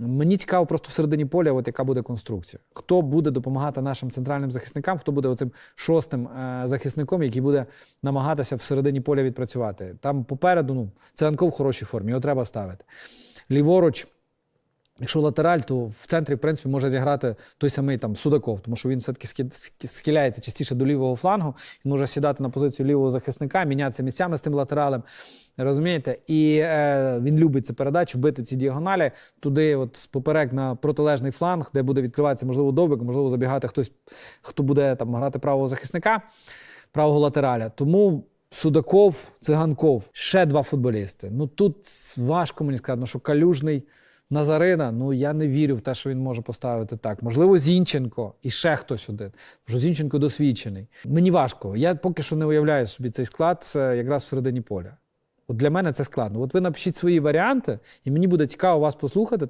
Мені цікаво просто всередині поля, от яка буде конструкція. Хто буде допомагати нашим центральним захисникам, хто буде оцим шостим е, захисником, який буде намагатися всередині поля відпрацювати. Там попереду, ну, Циганков в хорошій формі, його треба ставити. Ліворуч, якщо латераль, то в центрі, в принципі, може зіграти той самий там Судаков, тому що він все-таки схиляється частіше до лівого флангу, він може сідати на позицію лівого захисника, мінятися місцями з тим латералем. Розумієте? І е, він любить цю передачу, бити ці діагоналі туди, от поперек на протилежний фланг, де буде відкриватися, можливо, довбик, можливо, забігати хтось, хто буде там грати правого захисника, правого латераля. Тому Судаков, Циганков, ще два футболісти. Ну тут важко мені сказати, що калюжний. Назарина, ну я не вірю в те, що він може поставити так. Можливо, Зінченко і ще хтось один. Що Зінченко досвідчений. Мені важко. Я поки що не уявляю собі цей склад це якраз всередині поля. От для мене це складно. От ви напишіть свої варіанти, і мені буде цікаво вас послухати.